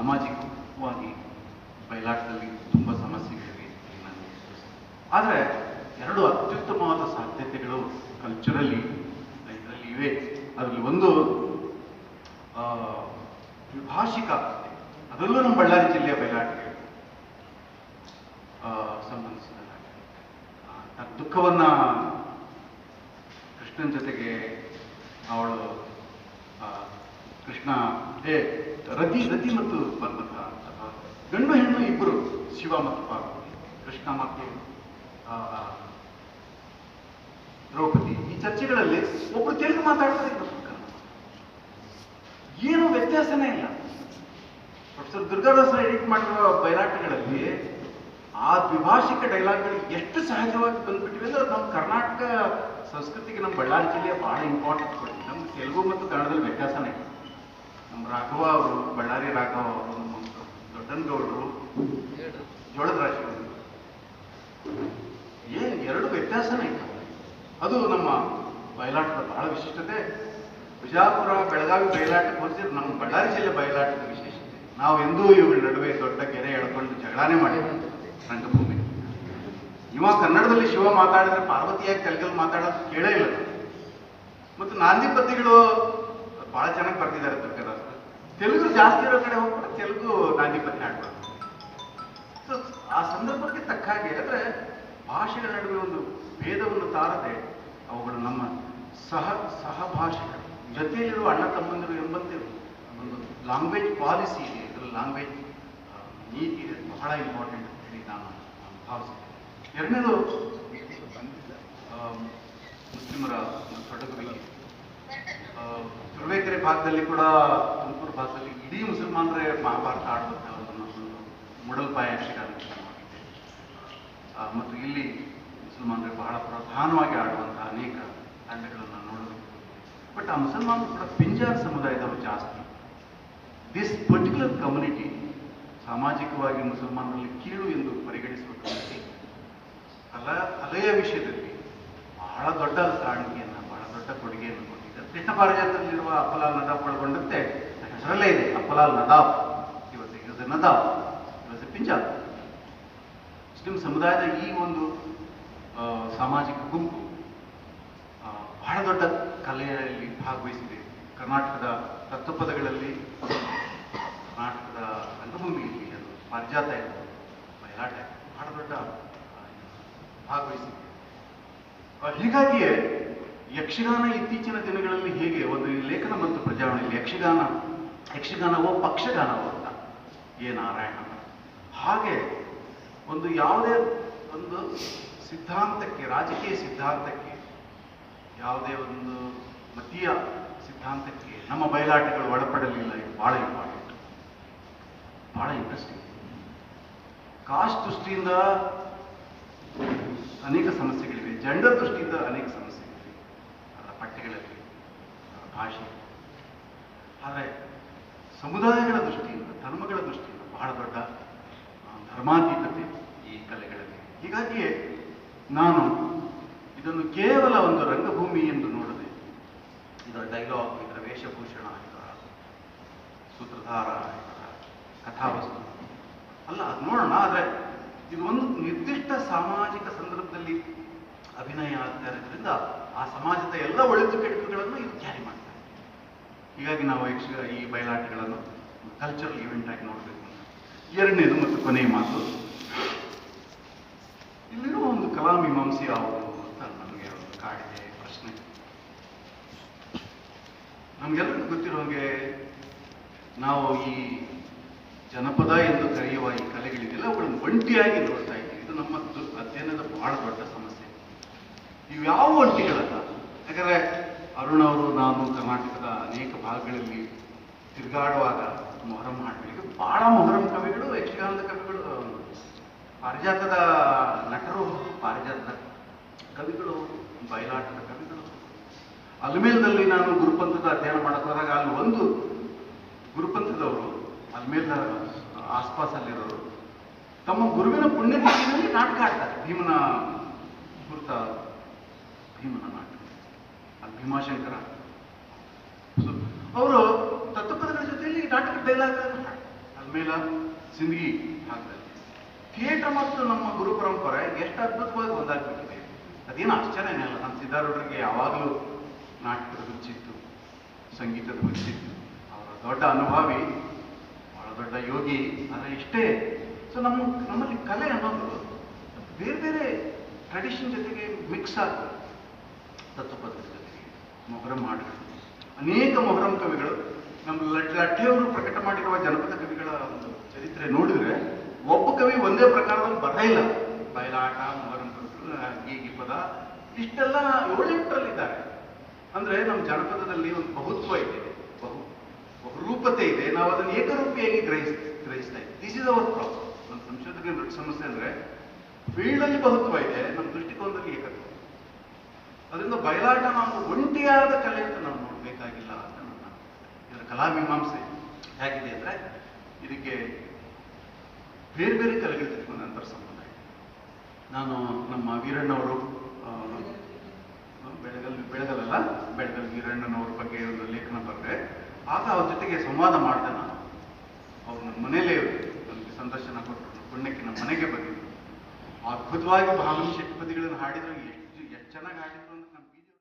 ಸಾಮಾಜಿಕವಾಗಿ ಬಯಲಾಟದಲ್ಲಿ ತುಂಬ ಸಮಸ್ಯೆಗಳಿವೆ ಆದರೆ ಎರಡು ಅತ್ಯುತ್ತಮವಾದ ಸಾಧ್ಯತೆಗಳು ಕಲ್ಚರಲ್ಲಿ ಇದರಲ್ಲಿ ಇವೆ. ಅದರಲ್ಲಿ ಒಂದು ಆ, ವಿಭಾಷಿಕ ಅದರಲ್ಲೂ ನಮ್ಮ ಬಳ್ಳಾರಿ ಜಿಲ್ಲೆಯ ಬಯಲಾಟಕ್ಕೆ ಸಂಬಂಧಿಸಿದ ದುಃಖವನ್ನ ಕೃಷ್ಣನ ಜೊತೆಗೆ ಅವಳು ಕೃಷ್ಣ, ಏ, ರತಿ ರತಿ ಮತ್ತು ಪರ್ವತ ಗಂಡು, ಹೆಣ್ಣು ಇಬ್ಬರು, ಶಿವ ಮತ್ತು ಪಾರ್ವತಿ. ಕೃಷ್ಣ ಮತ್ತು ದ್ರೌಪದಿ. ಈ ಚರ್ಚೆಗಳಲ್ಲಿ ಒಬ್ರು ತೆಲುಗು ಮಾತಾಡ್ತಾರೆ ಏನು ವ್ಯತ್ಯಾಸನೇ ಇಲ್ಲ. ಪ್ರೊಫೆಸರ್ ದುರ್ಗಾದಾಸ್ ಎಡಿಟ್ ಮಾಡಿರುವ ಬಯಲಾಟಗಳಲ್ಲಿ ಆ ದ್ವಿಭಾಷಿಕ ಡೈಲಾಗ್ಗಳು ಎಷ್ಟು ಸಹಜವಾಗಿ ಬಂದ್ಬಿಟ್ಟಿವೆ ಅಂದ್ರೆ ಅದು ನಮ್ಮ ಕರ್ನಾಟಕ ಸಂಸ್ಕೃತಿಗೆ, ನಮ್ಮ ಬಳ್ಳಾರಿ ಜಿಲ್ಲೆ ಬಹಳ ಇಂಪಾರ್ಟೆಂಟ್ ಕೊಡ್ತೀವಿ ನಮ್ಗೆ ತೆಲುಗು ಮತ್ತು ಕನ್ನಡದಲ್ಲಿ ವ್ಯತ್ಯಾಸನೇ ಇಲ್ಲ. ನಮ್ಮ ರಾಘವ ಅವರು, ಬಳ್ಳಾರಿ ರಾಘವ ಅವರು, ನಮ್ಮ ದೊಡ್ಡನಗೌಡರು ಜೋಳದ ರಾಶಿ ಏನ್ ಎರಡು ವ್ಯತ್ಯಾಸನೇ ಅದು ನಮ್ಮ ಬಯಲಾಟದ ಬಹಳ ವಿಶಿಷ್ಟತೆ. ಬಿಜಾಪುರ, ಬೆಳಗಾವಿ ಬಯಲಾಟ ಹೋಲಿಸಿದ್ರೆ ನಮ್ಮ ಬಳ್ಳಾರಿ ಜಿಲ್ಲೆ ಬಯಲಾಟದ ವಿಶೇಷತೆ. ನಾವು ಎಂದೂ ಇವುಗಳ ನಡುವೆ ದೊಡ್ಡ ಕೆರೆ ಎಳ್ಕೊಂಡು ಜಗಳಾನೇ ಮಾಡಿದ್ವಿ ರಂಗಭೂಮಿ. ಇವ ಕನ್ನಡದಲ್ಲಿ ಶಿವ ಮಾತಾಡಿದ್ರೆ ಪಾರ್ವತಿಯಾಗಿ ತೆಲುಗಲ್ಲಿ ಮಾತಾಡೋದು ಕೇಳೇ ಇಲ್ಲ. ಮತ್ತು ನಾಂದಿ ಪದ್ಯಗಳು ಬಹಳ ಚೆನ್ನಾಗಿ ಬರ್ತಿದ್ದಾರೆ ದುರ್ಗದಾಸ್. ತೆಲುಗು ಜಾಸ್ತಿ ಇರೋ ಕಡೆ ಹೋಗ್ಬಿಟ್ಟು ತೆಲುಗು ನಾಂದಿ ಪದ್ಯ ಹಾಡ್ಬಾರ್ದು ಸೊ ಆ ಸಂದರ್ಭಕ್ಕೆ ತಕ್ಕ ಹಾಗೆ, ಅಂದರೆ ಭಾಷೆಗಳ ನಡುವೆ ಒಂದು ಭೇದವನ್ನು ತಾರದೆ ಅವುಗಳು ನಮ್ಮ ಸಹ, ಸಹಭಾಷೆಗಳು. ಜೊತೆಯಲ್ಲಿರುವ ಅಣ್ಣ ತಮ್ಮಂದಿರು ಎಂಬಂತೆ ಒಂದು ಲಾಂಗ್ವೇಜ್ ಪಾಲಿಸಿ ಇದೆ. ಲ್ಯಾಂಗ್ವೇಜ್ ಲಾಂಗ್ವೇಜ್ ನೀತಿ ಇದೆ. ಬಹಳ ಇಂಪಾರ್ಟೆಂಟ್ ಅಂತ ಹೇಳಿ ನಾನು ಭಾವಿಸ್ತೇನೆ ಎರಡನೇದು ಮುಸ್ಲಿಮರ ಒಂದು ತೊಡಗುವಿಕೆ ತುರುವೇಕೆರೆ ಭಾಗದಲ್ಲಿ ಕೂಡ ತುಮಕೂರು ಭಾಗದಲ್ಲಿ ಇಡೀ ಮುಸಲ್ಮಾನರೇ ಮಹಾಭಾರತ ಆಡುವಂತಹ ಒಂದು ಮೂಡಲ್ಪಾಯ ಆ, ಮತ್ತು ಇಲ್ಲಿ ಮುಸಲ್ಮಾನರೇ ಬಹಳ ಪ್ರಧಾನವಾಗಿ ಆಡುವಂತಹ ಅನೇಕ ತಂಡಗಳನ್ನು ನೋಡಬೇಕು ಬಟ್ ಆ ಮುಸಲ್ಮಾನರು ಕೂಡ ಪಿಂಜಾರ್ ಸಮುದಾಯದವರು ಜಾಸ್ತಿ. ದಿಸ್ ಪರ್ಟಿಕ್ಯುಲರ್ ಕಮ್ಯುನಿಟಿ ಸಾಮಾಜಿಕವಾಗಿ ಮುಸಲ್ಮಾನರಲ್ಲಿ ಕೀಳು ಎಂದು ಪರಿಗಣಿಸುವ ಕಮ್ಯುನಿಟಿ ಅಲ ಅಲೆಯ ವಿಷಯದಲ್ಲಿ ಬಹಳ ದೊಡ್ಡ ಕಾಣಿಕೆಯನ್ನು ಬಹಳ ದೊಡ್ಡ ಕೊಡುಗೆಯನ್ನು ಕೃಷ್ಣ ಪಾರಿಜಾತದಲ್ಲಿರುವ ಅಪ್ಪಲಾಲ್ ನದಾಫ್ ಒಳಗೊಂಡಂತೆ ಹೆಸರಲ್ಲೇ ಇದೆ ಅಪ್ಪಲಾಲ್ ನದಾಫ್. ಇವತ್ತು ಇವತ್ತು ನದಾಫ್. ಇವತ್ತು ಪಿಂಜಾಬ್ ಮುಸ್ಲಿಂ ಸಮುದಾಯದ ಈ ಒಂದು ಸಾಮಾಜಿಕ ಗುಂಪು ಬಹಳ ದೊಡ್ಡ ಕಲೆಯಲ್ಲಿ ಭಾಗವಹಿಸಿದೆ. ಕರ್ನಾಟಕದ ತತ್ವಪದಗಳಲ್ಲಿ, ಕರ್ನಾಟಕದ ರಂಗಭೂಮಿಯಲ್ಲಿ ಅದು ಪಾರಿಜಾತ ಇತ್ತು ಬಯಲಾಟ. ಬಹಳ ದೊಡ್ಡ ಭಾಗವಹಿಸಿದೆ. ಹೀಗಾಗಿಯೇ ಯಕ್ಷಗಾನ ಇತ್ತೀಚಿನ ದಿನಗಳಲ್ಲಿ ಹೇಗೆ ಒಂದು ಲೇಖನ ಮತ್ತು ಪ್ರಜಾವಣೆಯಲ್ಲಿ ಯಕ್ಷಗಾನ, ಯಕ್ಷಗಾನವೋ ಪಕ್ಷಗಾನವೋ ಅಂತ. ಎ ನಾರಾಯಣ. ಹಾಗೆ ಒಂದು ಯಾವುದೇ ಒಂದು ಸಿದ್ಧಾಂತಕ್ಕೆ, ರಾಜಕೀಯ ಸಿದ್ಧಾಂತಕ್ಕೆ, ಯಾವುದೇ ಒಂದು ಮತೀಯ ಸಿದ್ಧಾಂತಕ್ಕೆ ನಮ್ಮ ಬಯಲಾಟಗಳು ಒಳಪಡಲಿಲ್ಲ. ಇದು ಬಹಳ ಇಂಪಾರ್ಟೆಂಟ್ ಬಹಳ ಇಂಟ್ರೆಸ್ಟಿಂಗ್ ಕಾಸ್ಟ್ ದೃಷ್ಟಿಯಿಂದ ಅನೇಕ ಸಮಸ್ಯೆಗಳಿವೆ. ಜೆಂಡರ್ ದೃಷ್ಟಿಯಿಂದ ಅನೇಕ ಅದರ ಭಾಷೆ. ಆದರೆ ಸಮುದಾಯಗಳ ದೃಷ್ಟಿಯಿಂದ, ಧರ್ಮಗಳ ದೃಷ್ಟಿಯಿಂದ ಬಹಳ ದೊಡ್ಡ ಧರ್ಮಾತೀತತೆ ಈ ಕಲೆಗಳಲ್ಲಿ. ಹೀಗಾಗಿಯೇ ನಾನು ಇದನ್ನು ಕೇವಲ ಒಂದು ರಂಗಭೂಮಿ ಎಂದು ನೋಡದೆ, ಇದರ ಡೈಲಾಗ್ ಇದರ ವೇಷಭೂಷಣ, ಇದರ ಸೂತ್ರಧಾರ, ಇದರ ಕಥಾವಸ್ತು, ಅಲ್ಲ, ಅದು ನೋಡೋಣ, ಆದರೆ ಇದು ಒಂದು ನಿರ್ದಿಷ್ಟ ಸಾಮಾಜಿಕ ಸಂದರ್ಭದಲ್ಲಿ ಅಭಿನಯ ಆಗ್ತಾ ಇರೋದ್ರಿಂದ ಆ ಸಮಾಜದ ಎಲ್ಲ ಒಳಿತು ಕೆಡುಕುಗಳನ್ನು ಇದು ಕ್ಯಾರಿ ಮಾಡ್ತಾರೆ ಹೀಗಾಗಿ ನಾವು ಯಕ್ಷ ಈ ಬಯಲಾಟಗಳನ್ನು ಕಲ್ಚರಲ್ ಇವೆಂಟ್ ಆಗಿ ನೋಡಬೇಕು. ಎರಡನೇದು ಮತ್ತು ಕೊನೆಯ ಮಾತು. ಇಲ್ಲಿರೋ ಒಂದು ಕಲಾ ಮೀಮಾಂಸೆ ಯಾವುದು ಅಂತ ನನಗೆ ಒಂದು ಕಾಡಿದೆ ಪ್ರಶ್ನೆ. ನಮಗೆಲ್ಲರಿಗೂ ಗೊತ್ತಿರೋ ಹಾಗೆ ನಾವು ಈ ಜನಪದ ಎಂದು ಕರೆಯುವ ಈ ಕಲೆಗಳಿಗೆಲ್ಲ ಅವುಗಳನ್ನು ಒಂಟಿಯಾಗಿ ನೋಡ್ತಾ ಇದ್ದೀವಿ. ಇದು ನಮ್ಮ ಅಧ್ಯಯನದ ಬಹಳ ದೊಡ್ಡ ಸಮಸ್ಯೆ. ಇವು ಯಾವ ಒಂಟಿಗಳಲ್ಲ ಯಾಕಂದರೆ ಅರುಣ್ ಅವರು, ನಾನು ಕರ್ನಾಟಕದ ಅನೇಕ ಭಾಗಗಳಲ್ಲಿ ತಿರುಗಾಡುವಾಗ ಮೊಹರಂ ಹಾಡುಗಳಿಗೆ ಬಹಳ ಮೊಹರಂ ಕವಿಗಳು, ಯಕ್ಷಗಾನದ ಕವಿಗಳು ಪಾರಿಜಾತದ ನಟರು, ಪಾರಿಜಾತದ ಕವಿಗಳು, ಬಯಲಾಟದ ಕವಿಗಳು. ಅಲ್ಮೇಲ್ದಲ್ಲಿ ನಾನು ಗುರುಪಂಥದ ಅಧ್ಯಯನ ಹೋದಾಗ ಅಲ್ಲಿ ಒಂದು ಗುರುಪಂಥದವರು ಅಲ್ಮೇಲ್ದ ಆಸ್ಪಾಸಲ್ಲಿರೋರು, ತಮ್ಮ ಗುರುವಿನ ಪುಣ್ಯತಿಥಿನಲ್ಲಿ ನಾಟಕ ಆಡ್ತಾರೆ ಭೀಮನ ಕುರಿತ ಭೀಮನ ನಾಟಕ ಅಲ್ಲಿ ಭೀಮಾಶಂಕರ. ಅವರು ತತ್ವಪದಗಳ ಜೊತೆಯಲ್ಲಿ ನಾಟಕ ಡೈಲಾಗ್ ಅಲ್ಮೇಲ ಸಿಂದಗಿ ಹಾಕ್ತಾರೆ ಥಿಯೇಟರ್ ಮತ್ತು ನಮ್ಮ ಗುರು ಪರಂಪರೆ ಎಷ್ಟು ಅದ್ಭುತವಾಗಿ ಒಂದಾಗ್ಬಿಟ್ಟಿದೆ. ಅದೇನು ಆಶ್ಚರ್ಯನೇ ಅಲ್ಲ, ನಮ್ಮ ಸಿದ್ಧಾರೂಢರಿಗೆ ಯಾವಾಗಲೂ ನಾಟಕದ ಹುಚ್ಚಿತ್ತು ಸಂಗೀತದ ಹುಚ್ಚಿತ್ತು ಅವರ ದೊಡ್ಡ ಅನುಭವಿ, ಬಹಳ ದೊಡ್ಡ ಯೋಗಿ, ಆದರೆ ಇಷ್ಟೇ. ಸೊ ನಮ್ಮ, ನಮ್ಮಲ್ಲಿ ಕಲೆ ಅನ್ನೋದು ಬೇರೆ ಬೇರೆ ಟ್ರೆಡಿಷನ್ ಜೊತೆಗೆ ಮಿಕ್ಸ್ ಆಗ್ತದೆ ತತ್ವಪದಗಳ ಜೊತೆಗೆ ಮೊಗರ ಹಾಡುಗಳು ಅನೇಕ ಮೊಹರಂ ಕವಿಗಳು ನಮ್ಮ ಲಟ್ಟೆಯವರು ಪ್ರಕಟ ಮಾಡಿರುವ ಜನಪದ ಕವಿಗಳ ಒಂದು ಚರಿತ್ರೆ ನೋಡಿದ್ರೆ ಒಬ್ಬ ಕವಿ ಒಂದೇ ಪ್ರಕಾರದಲ್ಲಿ ಬರ ಇಲ್ಲ. ಬಯಲಾಟ ಮೊಹರಂ ಗೀಗಿ ಪದ ಇಷ್ಟೆಲ್ಲ ಏಳೆಂಟರಲ್ಲಿದ್ದಾರೆ. ಅಂದ್ರೆ ನಮ್ಮ ಜನಪದದಲ್ಲಿ ಒಂದು ಬಹುತ್ವ ಇದೆ. ಬಹು ಬಹುರೂಪತೆ ಇದೆ. ನಾವು ಅದನ್ನು ಏಕರೂಪಿಯಾಗಿ ಗ್ರಹಿಸ್ ಗ್ರಹಿಸ್ತಾ ಇದ್ದೀವಿ. ದಿಸ್ ಇಸ್ ಅವರ್ ಪ್ರಾಬ್ಲಮ್ ನಮ್ಮ ಸಂಶೋಧನೆ ದೊಡ್ಡ ಸಮಸ್ಯೆ ಅಂದ್ರೆ ಫೀಲ್ಡಲ್ಲಿ ಬಹುತ್ವ ಇದೆ, ನಮ್ಮ ದೃಷ್ಟಿಕೋನದಲ್ಲಿ ಏಕತ್ವ. ಅದರಿಂದ ಬಯಲಾಟ ನಾವು ಒಂಟಿಯಾದ ಕಲೆ ಅಂತ ನಾವು ನೋಡಬೇಕಾಗಿಲ್ಲ ಅಂತ ನನ್ನ ಇದರ ಕಲಾಮೀಮಾಂಸೆ ಹೇಗಿದೆ ಅಂದ್ರೆ ಇದಕ್ಕೆ ಬೇರೆ ಬೇರೆ ಕಲೆಗಳು ಅಂತರ ಸಂಬಂಧ. ನಾನು ನಮ್ಮ ವೀರಣ್ಣವರು ಬೆಳಗಲ್, ಬೆಳಗಲಲ್ಲ, ಬೆಳಗಲ್ ವೀರಣ್ಣನವ್ರ ಬಗ್ಗೆ ಒಂದು ಲೇಖನ ಬರೆದೆ. ಆಗ ಅವ್ರ ಜೊತೆಗೆ ಸಂವಾದ ಮಾಡಿದೆ ನಾನು. ಅವ್ರು ನನ್ನ ಮನೇಲೇ ನನಗೆ ಸಂದರ್ಶನ ಕೊಟ್ಟರು ಪುಣ್ಯಕ್ಕೆ ನಮ್ಮ ಮನೆಗೆ ಬಂದಿದ್ರು. ಅದ್ಭುತವಾಗಿ ಭಾವನ ಷಟ್ಪದಿಗಳನ್ನು ಹಾಡಿದ್ರು, ಎಷ್ಟು ಎಷ್ಟು ಚೆನ್ನಾಗಿ ಹಾಡಿದ್ರು.